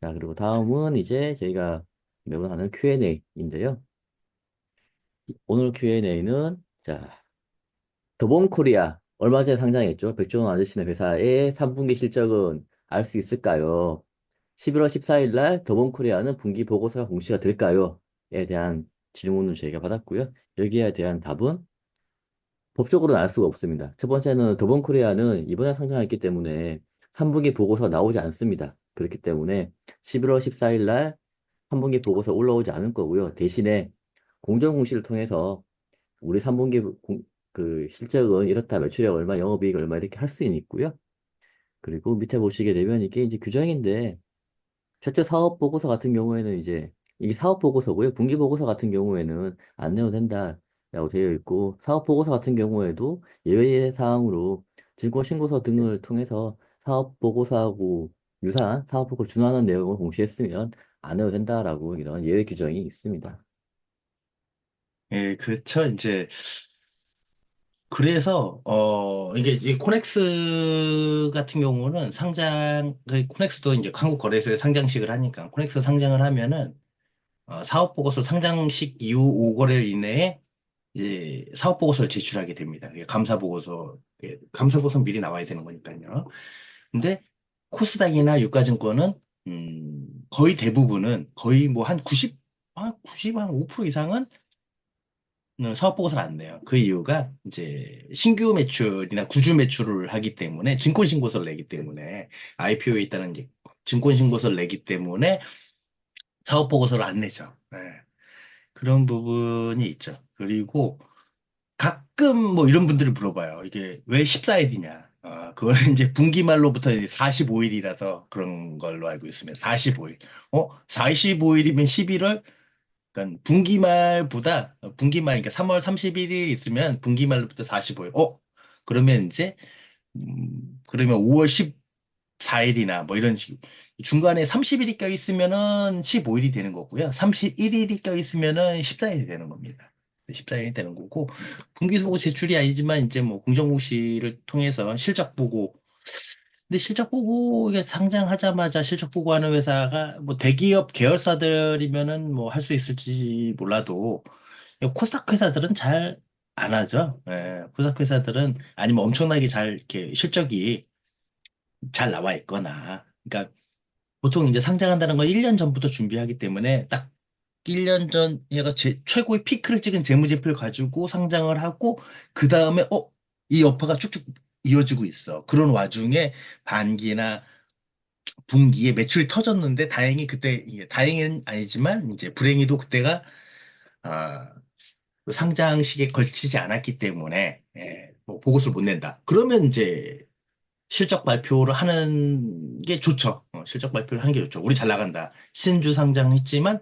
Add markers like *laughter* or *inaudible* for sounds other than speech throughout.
자, 그리고 다음은 이제 저희가 매번 하는 Q&A인데요. 오늘 Q&A는 자, 더본 코리아 얼마 전에 상장했죠. 백종원 아저씨네 회사의 3분기 실적은 알 수 있을까요? 11월 14일 날 더본 코리아는 분기 보고서가 공시가 될까요? 에 대한 질문을 저희가 받았고요. 여기에 대한 답은 법적으로는 알 수가 없습니다. 첫 번째는 더본 코리아는 이번에 상장했기 때문에 3분기 보고서가 나오지 않습니다. 그렇기 때문에 11월 14일 날 3분기 보고서 올라오지 않을 거고요. 대신에 공정 공시를 통해서 우리 3분기 공- 그 실적은 이렇다, 매출액 얼마, 영업이익 얼마 이렇게 할 수는 있고요. 그리고 밑에 보시게 되면 이게 이제 규정인데 최초 사업 보고서 같은 경우에는 이제 이게 사업 보고서고요. 분기 보고서 같은 경우에는 안 내도 된다라고 되어 있고 사업 보고서 같은 경우에도 예외 사항으로 증권 신고서 등을 통해서 사업 보고서하고 유사한 사업 보고 준하는 내용을 공시했으면 안 해도 된다라고 이런 예외 규정이 있습니다. 예, 그렇죠. 이제 그래서 어 이게 이 코넥스 같은 경우는 상장 그 코넥스도 이제 한국 거래소에 상장식을 하니까 코넥스 상장을 하면은 어, 사업 보고서 상장식 이후 5거래일 이내에 이제 사업 보고서를 제출하게 됩니다. 감사 보고서 예, 감사 보고서 미리 나와야 되는 거니까요. 근데 코스닥이나 유가증권은 음, 거의 대부분은 거의 뭐 한 90, 한 90, 한 5% 이상은 음, 사업 보고서를 안 내요. 그 이유가 이제 신규 매출이나 구주 매출을 하기 때문에 증권 신고서를 내기 때문에 IPO에 있다는 이제 증권 신고서를 내기 때문에 사업 보고서를 안 내죠. 네. 그런 부분이 있죠. 그리고 가끔 뭐 이런 분들이 물어봐요. 이게 왜 14일이냐? 어, 그거는 이제 분기말로부터 45일이라서 그런 걸로 알고 있으면 45일. 어, 45일이면 11월 그러니까 분기말보다 어, 분기말 그러니까 3월 31일 있으면 분기말로부터 45일. 어? 그러면 이제 음, 그러면 5월 14일이나 뭐 이런 식 중간에 30일이 껴 있으면은 15일이 되는 거고요. 31일이 껴 있으면은 14일이 되는 겁니다. 14일이 되는 거고 분기보고 제출이 아니지만 이제 뭐 공정공시를 통해서 실적 보고 근데 실적 보고 이게 상장하자마자 실적 보고하는 회사가 뭐 대기업 계열사들이면은 뭐 할 수 있을지 몰라도 코스닥 회사들은 잘 안 하죠. 예, 코스닥 회사들은 아니면 엄청나게 잘 이렇게 실적이 잘 나와 있거나 그러니까 보통 이제 상장한다는 건 1년 전부터 준비하기 때문에 딱 1년 전 얘가 제, 최고의 피크를 찍은 재무제표를 가지고 상장을 하고 그 다음에 어, 이 여파가 쭉쭉 이어지고 있어. 그런 와중에 반기나 분기에 매출이 터졌는데 다행히 그때 다행은 아니지만 이제 불행히도 그때가 아, 그 상장식에 걸치지 않았기 때문에 예, 뭐 보고서를 못 낸다. 그러면 이제 실적 발표를 하는 게 좋죠. 어, 실적 발표를 하는 게 좋죠. 우리 잘 나간다. 신주 상장했지만 어,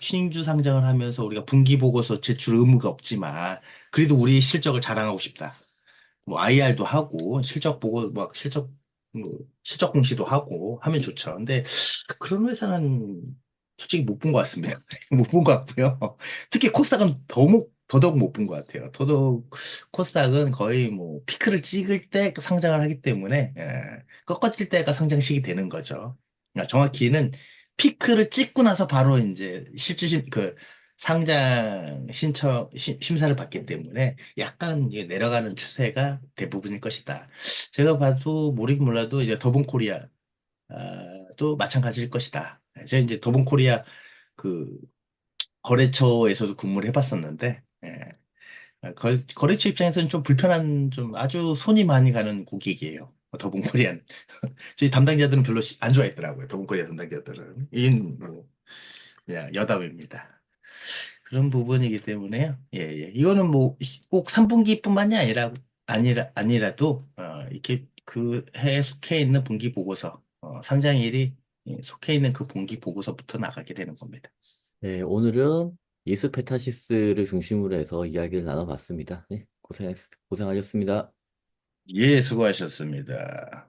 신주 상장을 하면서 우리가 분기 보고서 제출 의무가 없지만 그래도 우리 실적을 자랑하고 싶다. 뭐 IR도 하고 실적 보고 막 실적 뭐 실적 공시도 하고 하면 좋죠. 근데 그런 회사는 솔직히 못 본 것 같습니다. *laughs* 못 본 것 같고요. 특히 코스닥은 더욱 더더욱 못 본 것 같아요. 더더욱 코스닥은 거의 뭐 피크를 찍을 때 상장을 하기 때문에 예, 꺾어질 때가 상장식이 되는 거죠. 그러니까 정확히는 피크를 찍고 나서 바로 이제 실주심 그 상장 신청 심, 심사를 받기 때문에 약간 내려가는 추세가 대부분일 것이다. 제가 봐도 모르긴 몰라도 이제 더본 코리아 아, 또 마찬가지일 것이다. 제가 이제 더본 코리아 그 거래처에서도 근무를 해봤었는데 예. 거, 거래처 입장에서는 좀 불편한 좀 아주 손이 많이 가는 고객이에요. 더본코리아는 *laughs* 저희 담당자들은 별로 시- 안 좋아했더라고요. 더본코리아 담당자들은 이는 뭐 그냥 여담입니다. 그런 부분이기 때문에요. 예, 예. 이거는 뭐 꼭 3분기뿐만이 아니라 아니라 아니라도 어, 이렇게 그 해에 속해 있는 분기 보고서 어, 상장일이 예, 속해 있는 그 분기 보고서부터 나가게 되는 겁니다. 네, 오늘은 예수 페타시스를 중심으로 해서 이야기를 나눠봤습니다. 네, 고생, 고생하셨습니다. 예, 수고하셨습니다.